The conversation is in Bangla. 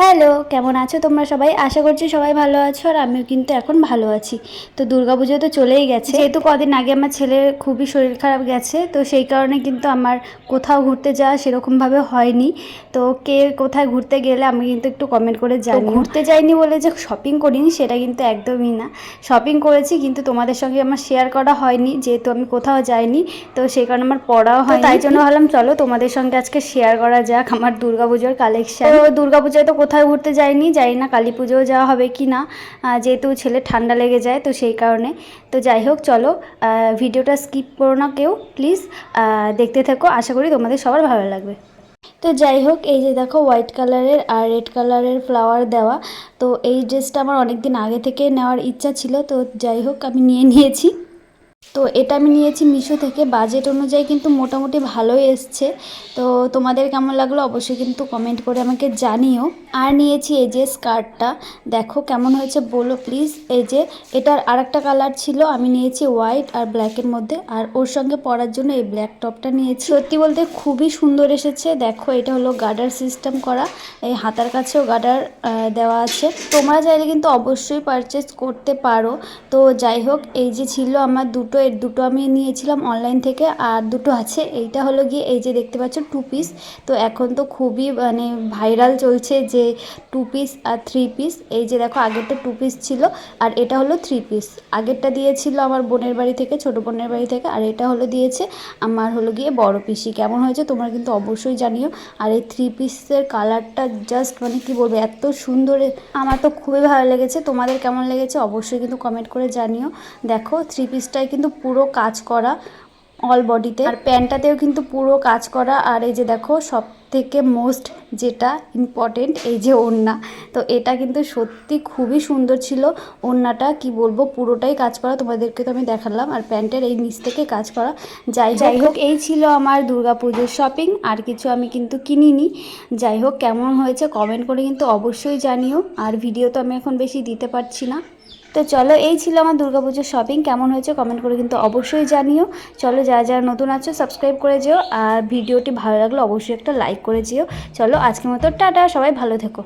হ্যালো কেমন আছো তোমরা সবাই? আশা করছি সবাই ভালো আছো আর আমিও কিন্তু এখন ভালো আছি। তো দুর্গাপুজো তো চলেই গেছে। যেহেতু কদিন আগে আমার ছেলের খুবই শরীর খারাপ গেছে তো সেই কারণে কিন্তু আমার কোথাও ঘুরতে যাওয়া সেরকমভাবে হয়নি। তো কে কোথায় ঘুরতে গেলে আমি কিন্তু একটু কমেন্ট করে যাই ঘুরতে যাইনি বলে যে শপিং করিনি সেটা কিন্তু একদমই না। শপিং করেছি কিন্তু তোমাদের সঙ্গে আমার শেয়ার করা হয়নি যেহেতু আমি কোথাও যাইনি তো সেই কারণে আমার পড়াও হয় তাই জন্য ভাবলাম চলো তোমাদের সঙ্গে আজকে শেয়ার করা যাক আমার দুর্গাপুজোর কালেকশন তো দুর্গাপুজোয় তো কোথাও ঘুরতে যাইনি, জানি না কালী পুজোও যাওয়া হবে কি না। যেহেতু ছেলে ঠান্ডা লেগে যায় তো সেই কারণে। তো যাই হোক, চলো ভিডিওটা স্কিপ করো না কেউ প্লিজ দেখতে থেকো, আশা করি তোমাদের সবার ভালো লাগবে। তো যাই হোক, এই যে দেখো হোয়াইট কালারের আর রেড কালারের ফ্লাওয়ার দেওয়া। তো এই ড্রেসটা আমার অনেক দিন আগে থেকে নেওয়ার ইচ্ছা ছিল, তো যাই হোক, আমি নিয়ে নিয়েছি। তো এটা আমি নিয়েছি মিশো থেকে। বাজেট অনুযায়ী কিন্তু মোটামুটি ভালোই এসছে। তো তোমাদের কেমন লাগল অবশ্যই কিন্তু কমেন্ট করে আমাকে জানিও। আর নিয়েছি এই যে স্কার্টটা দেখো কেমন হয়েছে, বলো প্লিজ এই যে এটার আরেকটা কালার ছিল, আমি নিয়েছি হোয়াইট আর ব্ল্যাকের মধ্যে। আর ওর সঙ্গে পরার জন্য এই ব্ল্যাক টপটা নিয়েছি। সত্যি বলতে খুবই সুন্দর এসেছে। দেখো এটা হলো গার্ডার সিস্টেম করা। এই হাতার কাছেও গার্ডার দেওয়া আছে। তোমরা চাইলে কিন্তু অবশ্যই পারচেস করতে পারো। তো যাই হোক, এই যে ছিল আমার দুটো এর দুটো আমি নিয়েছিলাম অনলাইন থেকে, আর দুটো আছে। এইটা হলো গিয়ে এই যে দেখতে পাচ্ছ টু পিস তো এখন তো খুবই মানে ভাইরাল চলছে যে টু পিস আর থ্রি পিস এই যে দেখো আগেরটা টু পিস ছিল, আর এটা হলো থ্রি পিস আগেরটা দিয়েছিল আমার বোনের বাড়ি থেকে, ছোট বোনের বাড়ি থেকে, আর এটা হলো দিয়েছে আমার হলো গিয়ে বড় পিসি। কেমন হয়েছে তোমরা কিন্তু অবশ্যই জানিও। আর এই থ্রি পিসের কালারটা জাস্ট মানে কি বলব, এত সুন্দর আমার তো খুবই ভালো লেগেছে। তোমাদের কেমন লেগেছে অবশ্যই কিন্তু কমেন্ট করে জানিও। দেখো থ্রি পিসটাই কিন্তু পুরো কাজ করা অল বডিতে আর প্যান্টটাতেও কিন্তু পুরো কাজ করা। আর এই যে দেখো সব থেকে মোস্ট যেটা ইম্পর্টেন্ট এই যে ওড়না। তো এটা কিন্তু সত্যি খুবই সুন্দর ছিল। ওড়নাটা কি বলব, পুরোটাই কাজ করা। তোমাদেরকে তো আমি দেখালাম। আর প্যান্টের এই নিচ থেকে কাজ করা। যাই যাই হোক, এই ছিল আমার দুর্গাপুজোর শপিং আর কিছু আমি কিন্তু কিনিনি। যাই হোক, কেমন হয়েছে কমেন্ট করে কিন্তু অবশ্যই জানিও। আর ভিডিও তো আমি এখন বেশি দিতে পারছি না। তো চলো, এই ছিল আমার দুর্গাপুজোর শপিং কেমন হয়েছে কমেন্ট করে কিন্তু অবশ্যই জানিও। চলো যা যা নতুন আছো সাবস্ক্রাইব করে যেও। আর ভিডিওটি ভালো লাগলে অবশ্যই একটা লাইক করে যেও। চলো, আজকের মতো টাটা, সবাই ভালো থেকো।